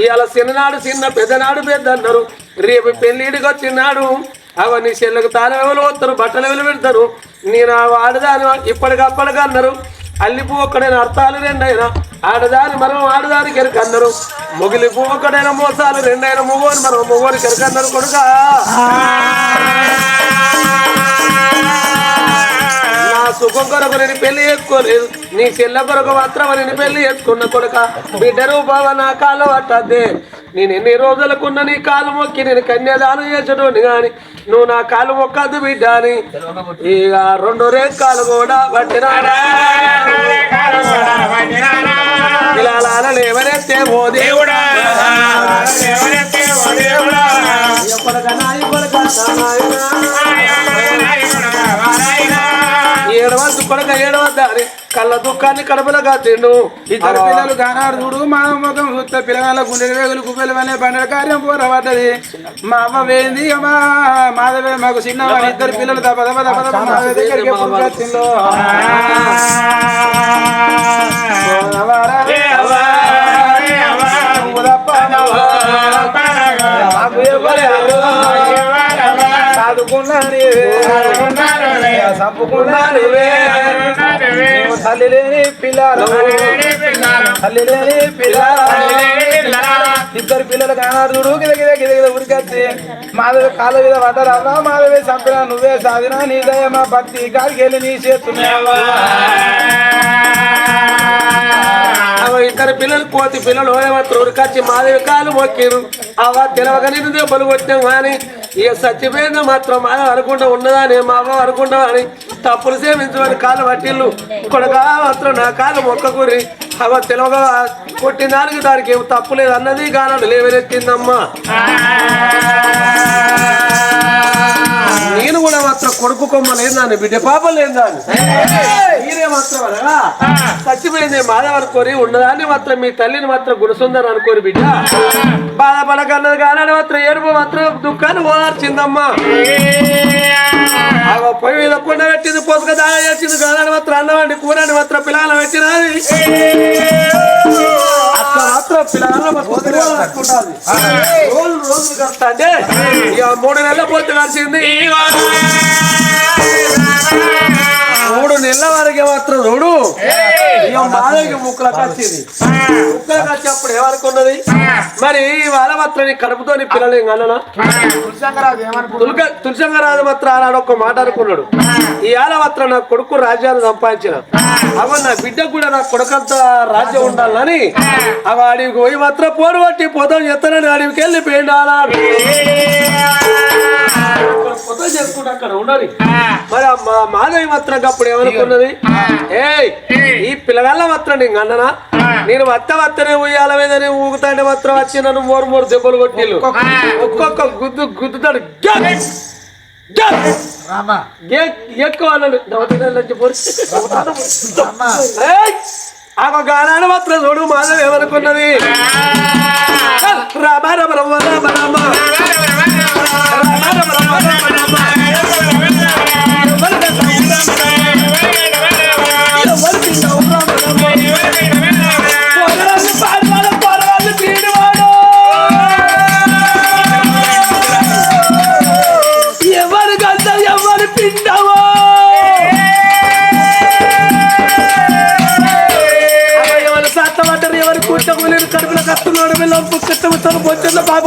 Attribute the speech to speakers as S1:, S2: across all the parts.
S1: ఇవాళ చిన్ననాడు చిన్న పెద్దనాడు పెద్ద అన్నారు రేపు పెళ్ళిడికి వచ్చినాడు. అవన్నీ చెల్లకు తానెవలు వస్తారు బట్టలు ఎవరు పెడతారు నేను ఆ ఆడదాని ఇప్పటికప్పటికి అన్నారు. అల్లిపు ఒక్కడైనా అర్థాలు రెండైనా ఆడదాని మనం ఆడదానికి ఎరుక అన్నారు. మొగిలిపు ఒక్కడైనా మోసాలు రెండైన మొగోని మనం మొగోని ఎరుక అన్నారు కొడుకా. సుఖం కొరకు నేను పెళ్ళి చేసుకోలేదు. నీ చెల్ల కొరకు మాత్రం నేను పెళ్ళి చేసుకున్న కొడుక బిడ్డ రూపావ నా కాలు పట్టద్దే. నేను ఎన్ని రోజులకున్న నీ కాలు మొక్కి నేను కన్యాదానం చేసేటోని గాని నువ్వు నా కాలు మొక్కద్దు బిడ్డ అని. ఇక రెండు రేఖాలు కూడా పట్టినారా ఇలా లేవనెత్తే ఓ దేవుడా. కొడక ఏడవద్దు అని కళ్ళ దుఃఖాన్ని కడపలగా తిండు
S2: ఇద్దరు పిల్లలు గానాడు చూడు. మా ముఖం చూస్తే పిల్లగాళ్ళ గుండె వేగులు కుప్పలు అనే బండల కార్యం పోరబడ్డది మా అమ్మ వేయింది ఇక మా మాధవే మాకు చిన్నవాడు ఇద్దరు పిల్లలు దప దప మాధవ దగ్గరికి చంపుకున్నాను తల్లి పిల్లలు తల్లి పిల్లలు ఇద్దరు పిల్లలు కానాడు గిద గిద గిద గిద ఉరికొచ్చి. మాధవి కాళ్ళ మీద పడ్డరా మాధవి చంపినా నువ్వే సాధినా. నీ దయ మా భక్తి గాలికి వెళ్ళి నీ చేస్తున్నావా
S1: ఇద్దరు పిల్లలు కోతి పిల్లలు ఏమాత్రం ఉరికొచ్చి మాధవి కాలు మొక్కిరు. అవ తెలవక నేను దెబ్బలు కొట్టాం కానీ ఇక సత్యపోయిందో మాత్రం? మా అనుకుంటా ఉన్నదాని మా అనుకుంటా అని తప్పులు సేవించమని కాలు పట్టిల్లు. కొడగా మాత్రం నా కాలు మొక్కకూరి. అవ తెలవగా కొట్టిన దానికి దానికి ఏం తప్పు లేదు అన్నది కానాడు లేవనెత్తిందమ్మా. నేను కూడా మాత్రం కొడుకు కొమ్మ దాన్ని బిడ్డ పాప దాన్ని మీరే మాత్రం అనగా చచ్చిపోయింది మాధవ అనుకోని ఉన్నదాన్ని మాత్రం మీ తల్లిని మాత్రం గుణసుందరం అనుకోని బిడ్డ. బాధపడకన్నది కానీ మాత్రం ఏడుపు మాత్రం దుఃఖాన్ని ఓదార్చిందమ్మా. పొయ్యి మీద కుండ పెట్టింది పోసుక దాగా చేసింది కాదని మాత్రం అన్నవాడి కూరని మాత్రం పిల్లలు పెట్టినది. అంటే ఇక మూడు నెలల పోతే కలిసింది మూడు నెలల వరకే మాత్రం చూడు మాదకి ముక్కలకు వచ్చింది ముక్కలకు వచ్చేప్పుడు ఏమనుకున్నది మరి వాళ్ళ మాత్రం నీ కడుపుతో నీ పిల్లలు ఏం కన్నా తులసంగరాజు మాత్రం ఆనాడు ఒక మాట అనుకున్నాడు. ఇవాళ మాత్రం నా కొడుకు రాజ్యాన్ని సంపాదించిన. అవ నా బిడ్డకు కూడా నా కొడుకంత రాజ్యం ఉండాలని అవ అడవికి పోయి మాత్రం పోరు పట్టి పొదం చెత్తనని అడవికి వెళ్ళి పోయిండాలాడు పొదం చేసుకుంటూ అక్కడ ఉండాలి. మరి మాధవి మాత్రం అప్పుడు ఏమనుకున్నది? ఏయ్ ఈ పిల్లగాళ్ళ మాత్రం నేను అన్ననా నేను వత్త వత్తనే ఉయ్యాల మీదనే ఊగుతాంటే మాత్రం వచ్చి నన్ను మోరు మోరు దెబ్బలు కొట్టిల్లు ఒక్కొక్క గుద్దు గుద్దుతాడు. ఎక్కువ అన్నాడు! ఆ గానాడు మాత్రం చూడు మాధవ్ ఏమనుకున్నది? రామ రామ రామ రామ రామ రామ రామ.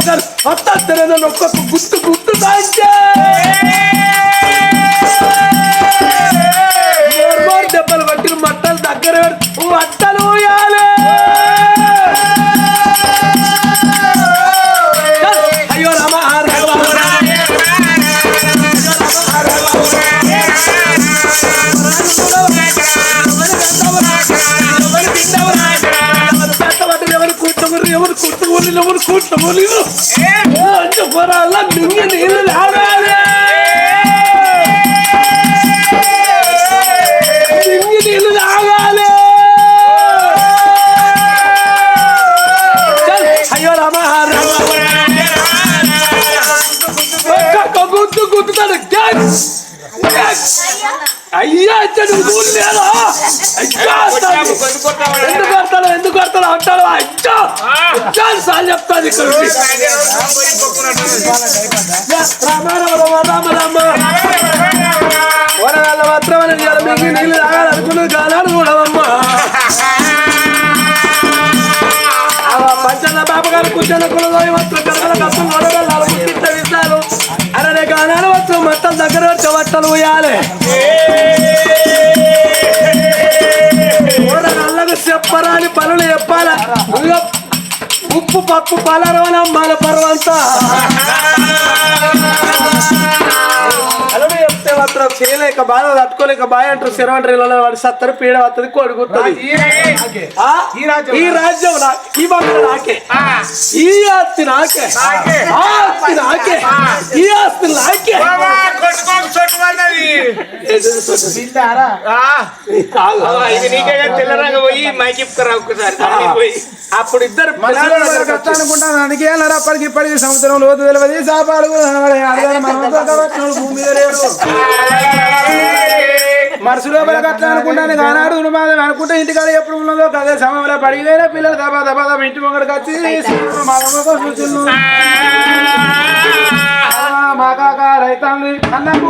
S1: బాబు గారు వస్తాను ఒక్కొక్క గుర్తు గుర్తు దాంచే சின்ன ஒரு கூட்டம் போறீங்க போறாள்? மின்னல் ఇచ్చాడు నువ్వు లేదా. ఎందుకు కొడతాడు ఎందుకు కొడతాడు అంటాడు అచ్చా సార్ చెప్తాను ఇక్కడ రామ రామ రామ వరగాళ్ళ మాత్రం మీకు నీళ్ళు తాగాలనుకున్నది కాలాలు కూడా అమ్మ. పంచన్న బాబు గారు కూర్చొని కులదోయి మాత్రం కడగల కష్టం వరగాళ్ళు ముట్టిట్ట విస్తాలు అరే గానాలు మాత్రం మొత్తం దగ్గర వచ్చే బట్టలు ఉయ్యాలి. చెప్పరాని పనులు చెప్పాలా? ఉప్పు పప్పు పలరవని అమ్మాల పర్వంతా మాత్రం చేయలేక బాధ తట్టుకోలేక బాయ్ అంటారు శరవంటరిలో వాడి సత్తరు పీడ వస్తుంది కొడుకుతుంది ఆ? ఈ రాజ్యం నా ఈ బంగ్లా నాకే. ఈ ఆస్తి నాకే. ఆస్తి నాకే. ఈ ఆస్తి నాకే. అప్పుడు ఇద్దరు.
S2: అనుకుంటాను అప్పటికి ఇప్పటికి సముద్రం లోతు తెలియదు సాపాలు కూడా భూమి మీద మనసులో బలకట్లా అనుకుంటాను కానాడు మాదం అనుకుంటే ఇంటికాడ ఎప్పుడు ఉన్నదో కదే సమయంలో పడిపోయిన పిల్లలు దబా దబా దబా ఇంటి ముంగడికి వచ్చి మా మా కాక రైతాన్ని అన్నకు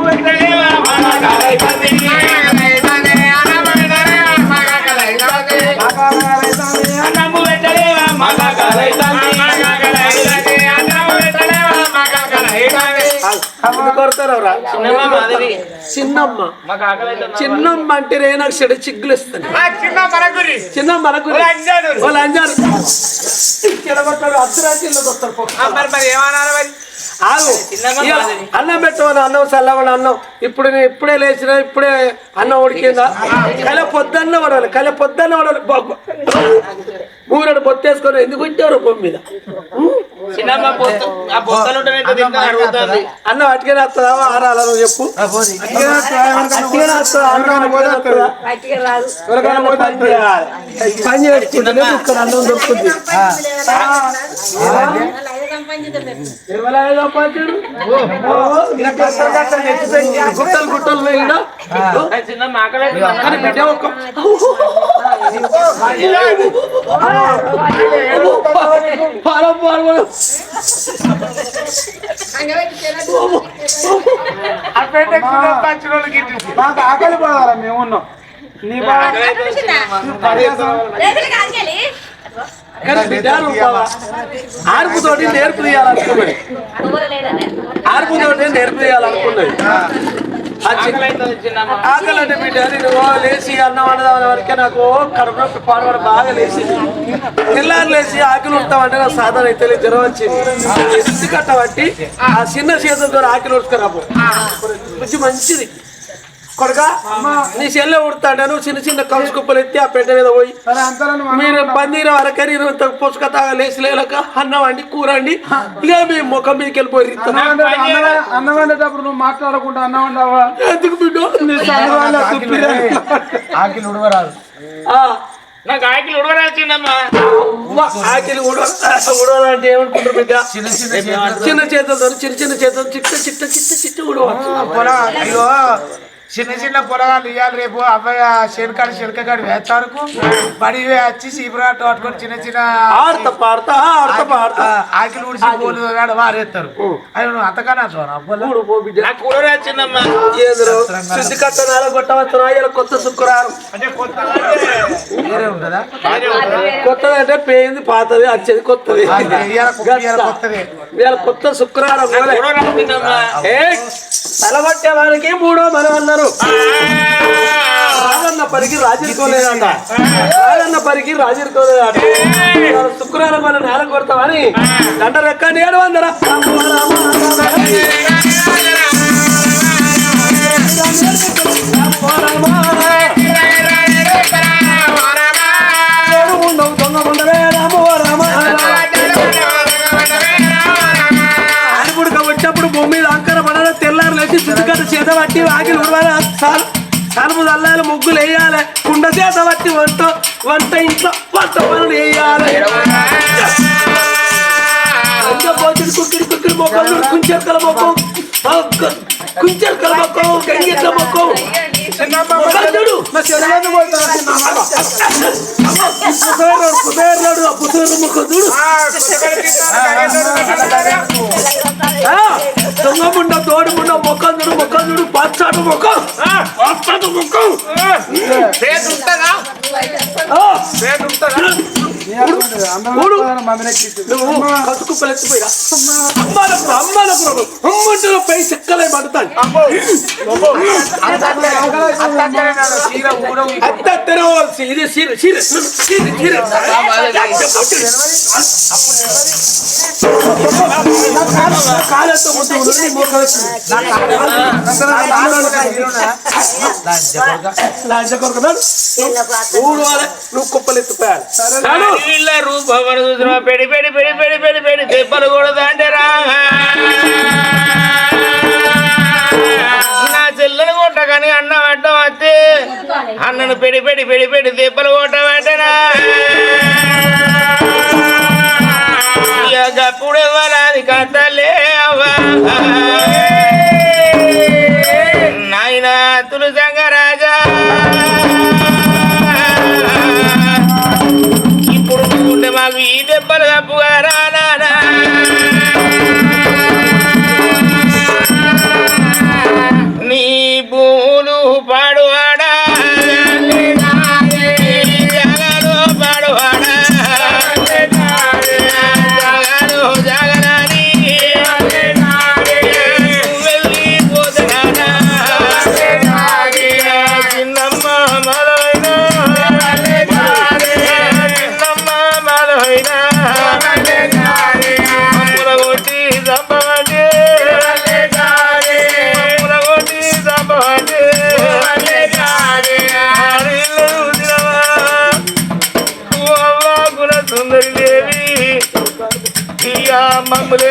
S1: ఎందుకు కొడతారు రా?
S3: చిన్నమ్మ.
S1: చిన్నమ్మ. అంటే రేనాకు చెడు చిగ్గులు ఇస్తాను చిన్న మనకు వాళ్ళు అంజారు అర్ధరాత్రిలో వస్తారు. ఆగు. అన్నం పెట్టమని అన్నం చల్లవని అన్నం. ఇప్పుడు నేను ఇప్పుడే లేచిన ఇప్పుడే అన్నం ఉడికిందా? కల పొద్దున్న పడవాలి కల పొద్దున్న పడవాలి మూరడు పొత్తేసుకొని ఎందుకు ఉంచారు బొమ్మ మీద? అన్నం అటుకనే వస్తుందా ఆరాలా నువ్వు చెప్పు. పని. ఇక్కడ అన్నం దొరుకుతుంది గుట్టలు గుట్టలు వేయడా
S3: చిన్నమ్మ ఆకలి అవుతుంది.
S1: కానీ బిడ్డ ఒక పాలం పాలం
S2: మాకు ఆకలి పడాలి మేము ఉన్నాం నీ బాధ
S1: కానీ బిడ్డ రూపావా ఆర్పుతోటి నేర్పు తీయాలనుకున్నది. ఆర్పుతోటి నేర్పు తీయాలనుకున్నది. ఆ. చిన్న
S3: ఆకలి అవుతుంది చిన్నమ్మ
S1: ఆకలి అంటే బిడ్డ నేను లేచి అన్నం వండదాం వరకే నాకు కడుపు నొప్పి పాడబడ బాగా లేచింది. తెల్లారు లేచి ఆకలి ఉంటామంటే నాకు సాధన అయితే లేదు, జ్వరం వచ్చింది. కట్టబట్టి ఆ చిన్న చేతులతో ఆకలి ఉడుచుకురాబో మంచి మంచిది. కొడుక? నీ చెల్లె ఉడతాడు నువ్వు చిన్న చిన్న కలుసు కుప్పలు ఎత్తి ఆ పెట్ట మీద పోయి. మీరు పందిన వరకని ఇరవై పుసుక తాగా లేచి లేలక అన్నం వండి కూర వండి ఇక మీ ముఖం మీదకి వెళ్ళిపోయి
S2: అన్నం వండేటప్పుడు నువ్వు మాట్లాడకుండా అన్నం వండావా?
S1: ఎందుకు బిడ్డ.
S2: ఆకిలి ఉడవరాదు.
S3: నాకు ఆకలి
S1: ఆకిలి ఉడవాలంటే ఏమనుకుంటారు బిడ్డ? చిన్న చేతులతో. చిన్న చిన్న చేతులు చిట్ట చిట్ట చిట్ట చిట్ట ఉడవచ్చు
S2: చిన్న చిన్న పొలగాలు ఇవ్వాలి రేపు. అబ్బాయి శనకాడు శనకాడు వేస్తారుకు. బడి వచ్చి సీపురాట్ పట్టుకొని చిన్న చిన్న
S1: ఆడతా పాడతా ఆడతా పాడతా.
S2: ఆ, ఆకిలి ఉడిసి పోలు కాడ వారేస్తారు అయ్యో నువ్వు అంతకన్నా
S1: కొత్త శుక్రవారం. కొత్తది అంటే పేయింది పాతది వచ్చేది కొత్తది.
S2: ఇవాళ
S1: కొత్త శుక్రవారం తలబట్టే వారికి మూడో మనం అన్నారు. రాజన్న పరికి రాజుకోలేదంట రాజన్న పరికి రాజుకోలేదంట శుక్రవారం మన నేల కొడతామని దండ రెక్క నేడు వందరా ఉండవు దొంగ తెల్లారు లేచి చుట్టుకట్ట చేత పట్టి వాకిలు ఉడవాలి సనుపు చల్లాలి ముగ్గులు వేయాలి. కుండ చేత పట్టి వంట వంట ఇంట్లో వంట పనులు వేయాలి. ఇంకా పోతుంది? కుక్కిరి కుక్కిరి మొక్కలు కుంచెరకల మొక్కం కుంచెరకల మొక్కం గంగిట్ల మొక్కం
S2: చిన్నమ్మ
S1: చూడు.
S2: నా చెల్లెలు పోతాను చిన్నమ్మ
S1: ముఖం చూడు.
S2: ఆ,
S1: దొంగ ముండ తోడు ముండ ముఖం చూడు ముఖం చూడు
S3: ఉంటుందా ఉంటుందా
S1: ఊడు.
S2: మందరెక్కి
S1: నువ్వు కసుకుప్పలు ఎత్తిపోయిరా అమ్మాలకు అమ్మాలకు అమ్మంటే పై చెక్కలే పడతాను ఇది సీర సీర సీర సీర వాళ్ళ నువ్వు కుప్పలు
S3: చూసిన పెడి పెడి పెడి పెడి పెడి పెడి దెబ్బలు కూడా అంటే రా. నా చెల్లెలు కొట్ట కానీ అన్న వెంట వస్తే అన్నను పెడి పెడి పెడి పెడి దెబ్బలు కొట్ట ఇవ్వరాది కథలే అవ్వా నాయన తులసంగ రాజా
S1: mang beli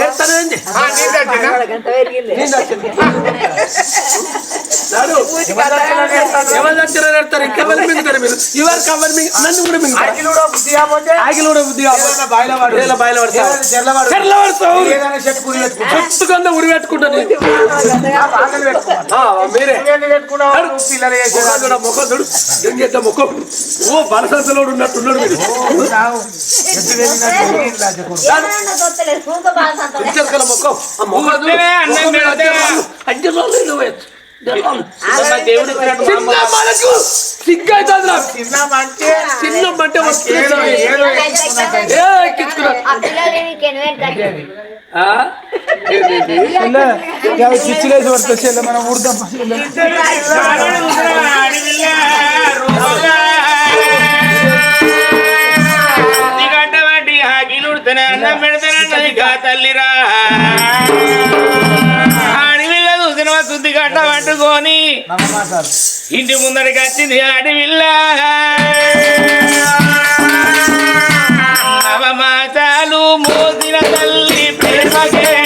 S1: ఎ- ఎవరు? ఎవరు? ఎవరు? ఇంకెవరు మింగుతారు మీరు? ఎవరు కవర్ మింగు- నన్ను కూడా మింగుతారు. ఆగిలు కూడా బుద్ధి బాయిలో పడతావు. చెర్ల పడతావు. చెట్టు కింద ఉరి పెట్టుకుంటా నేను. ఆ, మీరే. ముఖం చూడు. ఎంగెద్ద ముఖం. ఓ బలసంతలోడు ఉన్నట్టున్నాడు మీరు.
S2: చిచ్చులేసి పడుతుంది మనం ఊడదాం
S3: ఆకిలుడుతనే అన్నం పెడతానన్నది గా తల్లిరా. అడవిల్ల చూసిన శుద్ధి గడ్డ పట్టుకొని ఇంటి ముందరికి వచ్చింది అడవిల్ల. నవమాసాలు మోసిన తల్లి ప్రేమకే.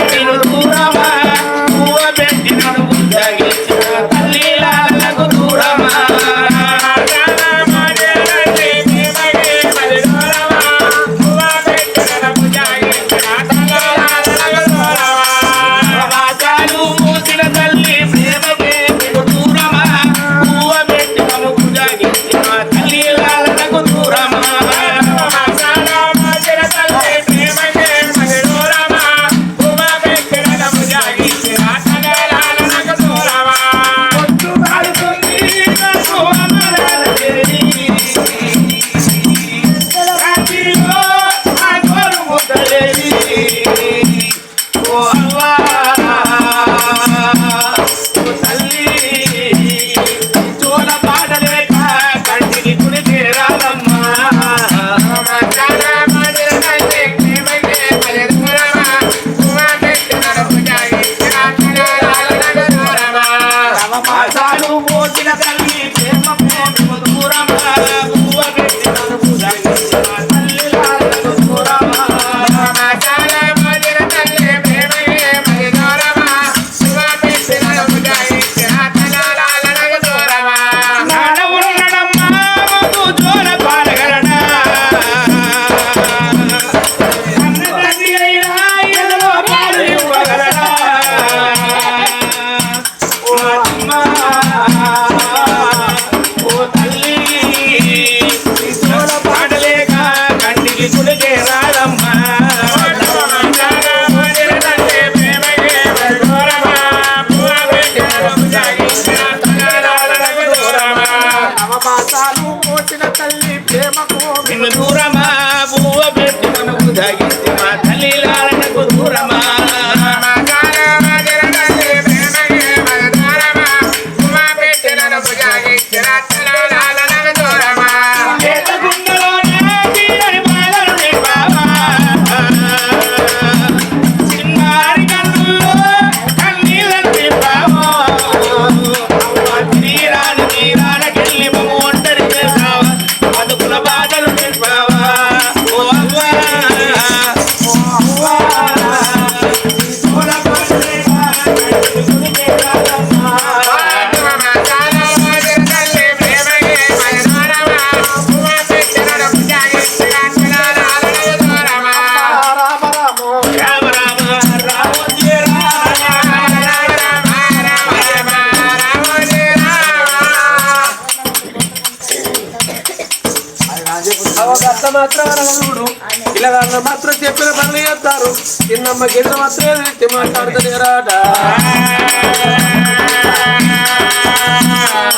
S1: అవగత్త మాత్రం అనగలుడు పిల్లగాళ్ళ మాత్రం చెప్పిన పనులు చేస్తారు చిన్నమ్మ గిద్ద మాత్రం ఎదురెత్తి మాట్లాడుతున్నారాట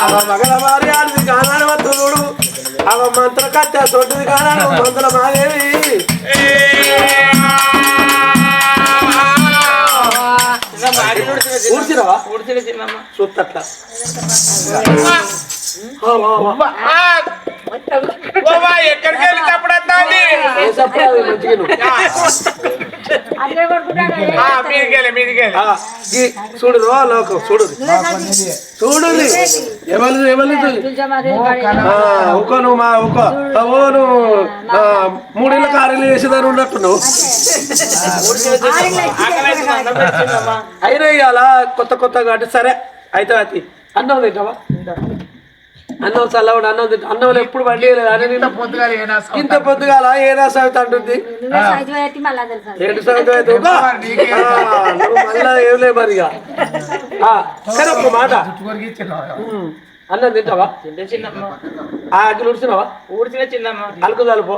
S1: అవ మగల వారి ఆడిది కానాడు వద్దుడు అవ మంత్ర కట్ట సొట్టుది కానాడు మంత్ర మాదేవి ఊడ్చినవా చూస్తట్లా
S3: ఎక్కడికి వెళ్ళి
S1: చూడు లోకం చూడు. చూడు ఎవరు ఎవరు ఒక్కో నువ్వు మా ఒక ఓ నువ్వు ఆ, మూడేళ్ళ కార్యాలు చేసేదాన్ని ఉన్నట్టు నువ్వు అయినా ఇవాళ కొత్త కొత్తగా అంటే సరే అయితే అది అన్నం తింటావా? అన్నం చల్లవాడు అన్నం తింటా అన్నంలో ఎప్పుడు
S2: ఏనా
S1: ఇంత పొద్దుగాల ఏ రాసావిత అంటుంది. ఆ, నువ్వు మళ్ళా ఏం లేదు మరి ఇక. ఆ, సరే ఒక్క మాట. అన్నం తింటావా? ఆ అగ్గిలు ఉడిచినావా?
S3: ఊడ్చిన చిన్నమ్మ.
S1: అలుకు తలుపు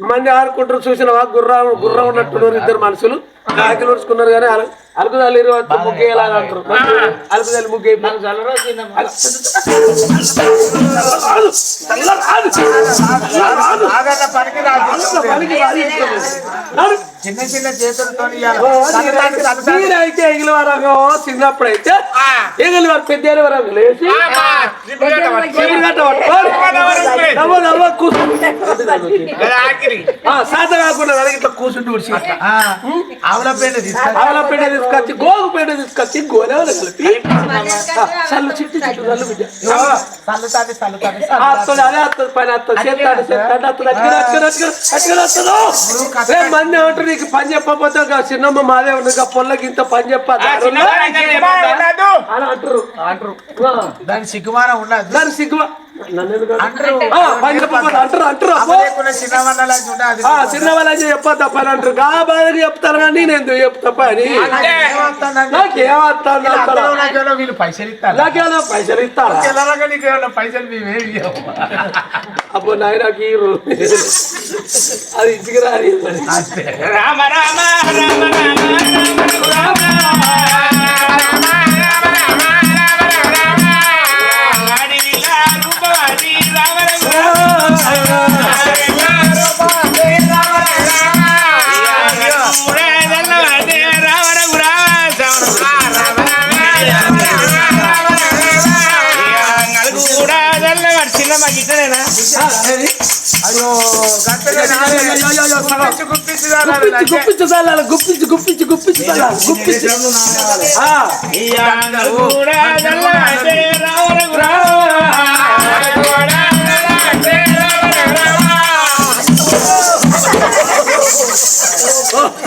S1: మంది ఆడుకుంటారు చూసినావా? గుర్రం గుర్రం ఉన్నట్టు ఇద్దరు మనుషులు. ఆకలి ఉడుచుకున్నారు కానీ అల- అలుకు తల్లిరు ముగ్గు వేయాలని అంటారు. అలుకు తల్లి ముగ్గు.
S2: చిన్న చిన్న చేతులతో
S1: మీరైతే ఎగిలి వరకు ఎగిలి వరకు పెద్ద వరకు లేచి కూర్చుంటే సాత కాకుండా కూర్చుంటూ
S2: ఆవుల
S1: పేడ తీసుకొచ్చి గోగు పేడ తీసుకొచ్చి గోలేవలు కలిపి చల్లు చిట్టి చిట్టు చల్లు బిడ్డ. అత్తది అదే అత్తది పైన అత్తది చేస్తాడు చేస్తాడు అత్తది అట్టుకుని అట్టుకుని అట్టుకుని అట్టుకుని వస్తుందో? రే మంది ఏమంటారు నీకు పని చెప్పకపోతే చిన్నమ్మ మాదే ఉంది ఇంకా పొల్లకి ఇంత పని చెప్పాలి
S2: ఉండదు
S1: అని అంటారు. అంటారు. ఆ,
S2: దాని సిగ్గుమానం ఉండదు.
S1: దాని సిగ్గు
S2: చిన్న
S1: వాళ్ళకి చెప్పొద్దా పని అంటారు కానీ నేను ఎందుకు చెప్తా పని నాకేమవుతుంది అంటారా?
S2: వీళ్ళు పైసలు ఇస్తారు?
S1: పైసలు ఇస్తారా? అది రాని
S2: అంతే.
S3: రామ రామ రామ రామ రామ.
S2: గుప్పించు గుప్పించి రావాలి
S1: గుప్పించి గుప్పించి చల్లాలి గుప్పించి గుప్పించు గుప్పించి చల్లాలి గుప్పించి ఆ,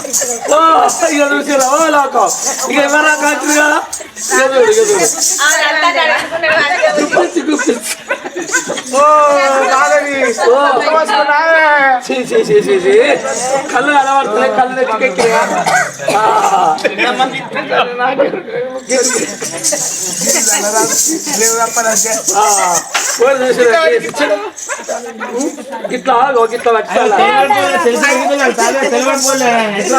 S1: ఇక చూసిరా ఓ లోకం ఇక ఎవరా కాచుడు కదా ఇక చూడు చూడు గుప్పించి గుప్పించి కళ్ళు కనబడుతున్నాయి కళ్ళు
S2: తప్పదంటే.
S1: ఇట్లా ఇట్లా